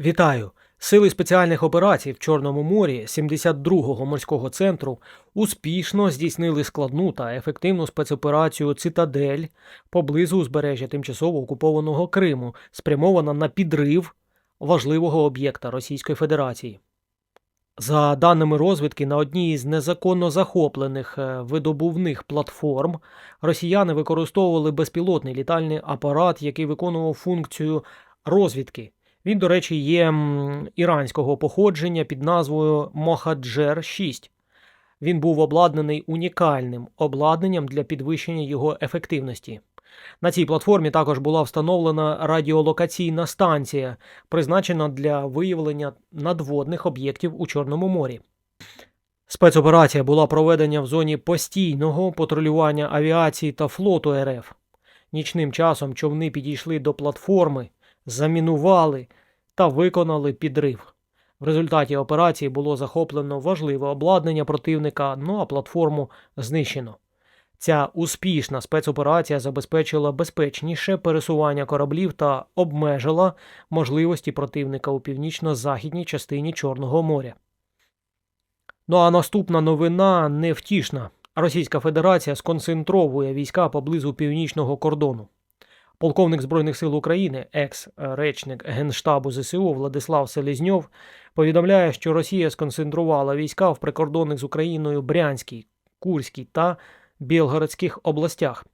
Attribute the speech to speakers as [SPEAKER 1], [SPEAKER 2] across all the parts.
[SPEAKER 1] Вітаю! Сили спеціальних операцій в Чорному морі 72-го морського центру успішно здійснили складну та ефективну спецоперацію Цитадель поблизу узбережжя тимчасово окупованого Криму, спрямована на підрив важливого об'єкта Російської Федерації. За даними розвідки, на одній із незаконно захоплених е, видобувних платформ росіяни використовували безпілотний літальний апарат, який виконував функцію розвідки. Він, до речі, є іранського походження під назвою Мохаджер 6. Він був обладнаний унікальним обладнанням для підвищення його ефективності. На цій платформі також була встановлена радіолокаційна станція, призначена для виявлення надводних об'єктів у Чорному морі. Спецоперація була проведена в зоні постійного патрулювання авіації та флоту РФ. Нічним часом човни підійшли до платформи, замінували та виконали підрив. В результаті операції було захоплено важливе обладнання противника, ну а платформу знищено. Ця успішна спецоперація забезпечила безпечніше пересування кораблів та обмежила можливості противника у північно-західній частині Чорного моря. Ну а наступна новина невтішна. Російська Федерація сконцентровує війська поблизу північного кордону. Полковник Збройних сил України, екс-речник Генштабу ЗСУ Владислав Селезньов, повідомляє, що Росія сконцентрувала війська в прикордонних з Україною Брянській, Курській та Білгородських областях.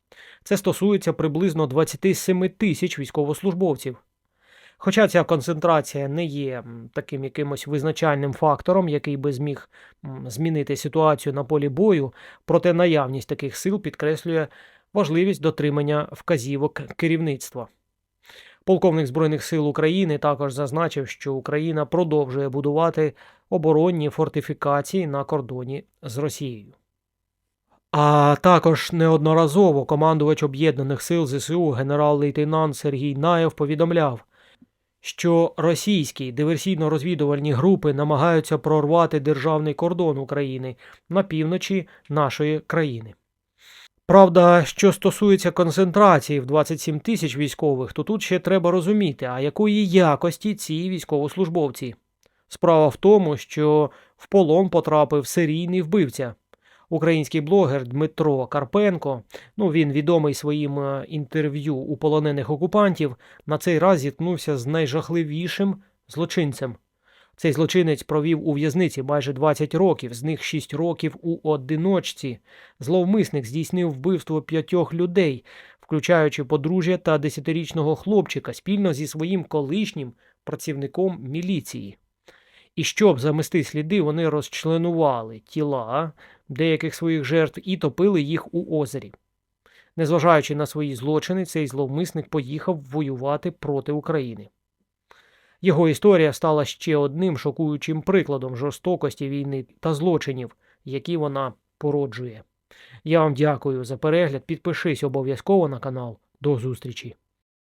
[SPEAKER 1] Це стосується приблизно 27 тисяч військовослужбовців. Хоча ця концентрація не є таким якимось визначальним фактором, який би зміг змінити ситуацію на полі бою, проте наявність таких сил підкреслює важливість дотримання вказівок керівництва. Полковник Збройних сил України також зазначив, що Україна продовжує будувати оборонні фортифікації на кордоні з Росією. А також неодноразово командувач Об'єднаних сил ЗСУ генерал-лейтенант Сергій Наєв повідомляв, що російські диверсійно-розвідувальні групи намагаються прорвати державний кордон України на півночі нашої країни. Правда, що стосується концентрації в 27 тисяч військових, то тут ще треба розуміти, а якої якості ці військовослужбовці. Справа в тому, що в полон потрапив серійний вбивця. Український блогер Дмитро Карпенко, ну він відомий своїм е, інтерв'ю у полонених окупантів, на цей раз зіткнувся з найжахливішим злочинцем. Цей злочинець провів у в'язниці майже 20 років, з них 6 років у одиночці. Зловмисник здійснив вбивство п'ятьох людей, включаючи подружжя та десятирічного хлопчика, спільно зі своїм колишнім працівником міліції. І щоб замести сліди, вони розчленували тіла деяких своїх жертв і топили їх у озері. Незважаючи на свої злочини, цей зловмисник поїхав воювати проти України. Його історія стала ще одним шокуючим прикладом жорстокості війни та злочинів, які вона породжує. Я вам дякую за перегляд. Підпишись обов'язково на канал. До зустрічі!